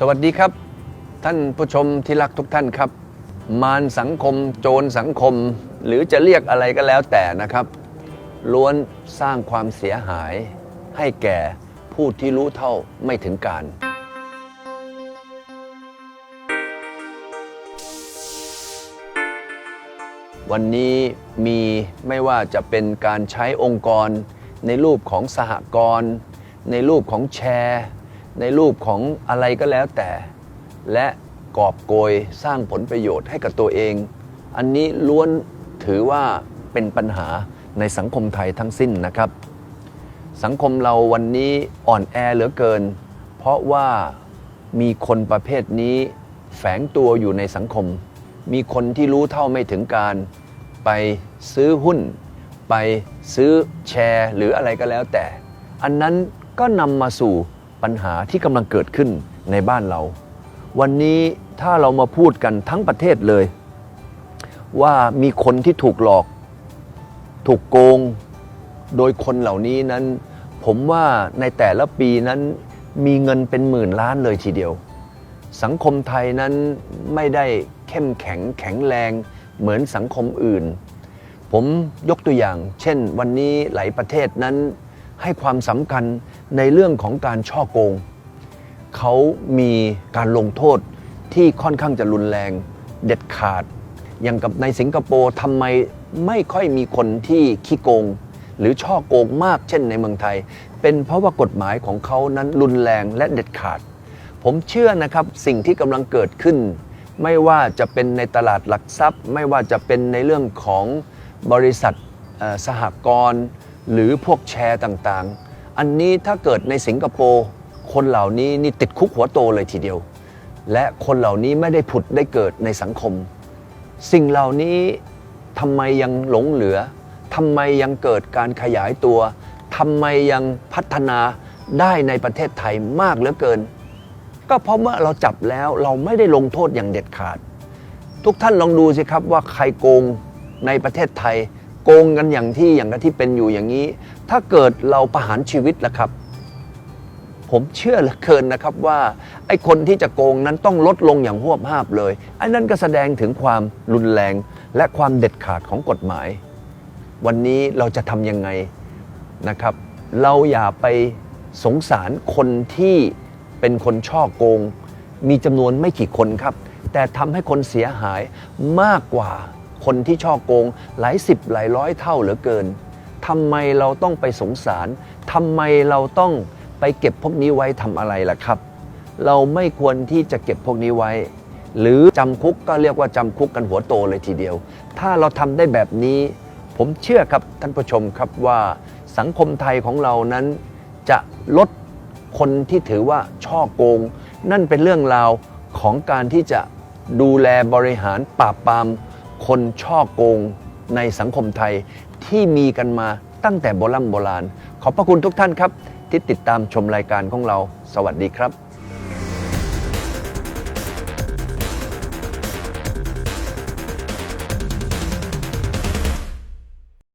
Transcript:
สวัสดีครับ ท่านผู้ชมที่รักทุกท่านครับ มารสังคมโจรสังคม หรือจะเรียกอะไรก็แล้วแต่นะครับ ล้วนสร้างความเสียหาย ให้แก่ผู้ที่รู้เท่าไม่ถึงการ วันนี้มีไม่ว่าจะเป็นการใช้องค์กร ในรูปของสหกรณ์ในรูปของแชร์ ในรูปของอะไรก็แล้วแต่ และกอบโกยสร้างผลประโยชน์ให้กับตัวเอง อันนี้ล้วนถือว่าเป็นปัญหาในสังคมไทยทั้งสิ้นนะครับ สังคมเราวันนี้อ่อนแอเหลือเกิน เพราะว่ามีคนประเภทนี้แฝงตัวอยู่ในสังคม มีคนที่รู้เท่าไม่ถึงการ ไปซื้อหุ้น ไปซื้อแชร์ หรืออะไรก็แล้วแต่ อันนั้นก็นำมาสู่ ปัญหาที่กำลังเกิดขึ้นในบ้านเรา วันนี้ถ้าเรามาพูดกันทั้งประเทศเลย ว่ามีคนที่ถูกหลอก ถูกโกง โดยคนเหล่านี้นั้น ผมว่าในแต่ละปีนั้นมีเงินเป็นหมื่นล้านเลยทีเดียว สังคมไทยนั้นไม่ได้เข้มแข็งแข็งแรงเหมือนสังคมอื่น ผมยกตัวอย่าง เช่น วันนี้หลายประเทศนั้น ให้ความสำคัญในเรื่องของการช่อโกง เขามีการลงโทษที่ค่อนข้างจะรุนแรงเด็ดขาด อย่างกับในสิงคโปร์ทำไมไม่ค่อยมีคนที่ขี้โกง หรือช่อโกงมากเช่นในเมืองไทย เป็นเพราะว่ากฎหมายของเขานั้นรุนแรงและเด็ดขาด ผมเชื่อนะครับสิ่งที่กำลังเกิดขึ้น ไม่ว่าจะเป็นในตลาดหลักทรัพย์ ไม่ว่าจะเป็นในเรื่องของบริษัทสหกรณ์ หรือพวกแชร์ต่างๆ อันนี้ถ้าเกิดในสิงคโปร์คนเหล่านี้นี่ติดคุกหัวโตเลยทีเดียว และคนเหล่านี้ไม่ได้ผุดได้เกิดในสังคม สิ่งเหล่านี้ทำไมยังหลงเหลือทำไมยังเกิดการขยายตัวทำไมยังพัฒนาได้ในประเทศไทยมากเหลือเกิน ก็เพราะเมื่อเราจับแล้วเราไม่ได้ลงโทษอย่างเด็ดขาด ทุกท่านลองดูสิครับว่าใครโกงในประเทศไทย โกงกันอย่างที่อย่างที่เป็นอยู่อย่างนี้ ถ้าเกิดเราประหารชีวิตล่ะครับ ผมเชื่อเหลือเกินนะครับว่าไอ้คนที่จะโกงนั้นต้องลดลงอย่างหวบห้าบเลยไอ้นั่นก็แสดงถึงความรุนแรงและความเด็ดขาดของกฎหมาย วันนี้เราจะทำยังไงนะครับ เราอย่าไปสงสารคนที่เป็นคนช่อโกง มีจำนวนไม่กี่คนครับ แต่ทำให้คนเสียหายมากกว่า คนที่ช่อโกงหลายสิบหลายร้อยเท่าเหลือเกินทำไมเราต้องไปสงสารทำไมเราต้องไปเก็บพวกนี้ไว้ทำอะไรล่ะครับ เราไม่ควรที่จะเก็บพวกนี้ไว้ หรือจำคุกก็เรียกว่าจำคุกกันหัวโตเลยทีเดียว ถ้าเราทำได้แบบนี้ ผมเชื่อครับท่านผู้ชมครับว่าสังคมไทยของเรานั้น จะลดคนที่ถือว่าช่อโกง นั่นเป็นเรื่องราวของการที่จะดูแลบริหารปราบปราม คนช่อโกงในสังคมไทยที่มีกันมาตั้งแต่โบราณโบราณ ขอบพระคุณทุกท่านครับ ที่ติดตามชมรายการของเรา สวัสดีครับ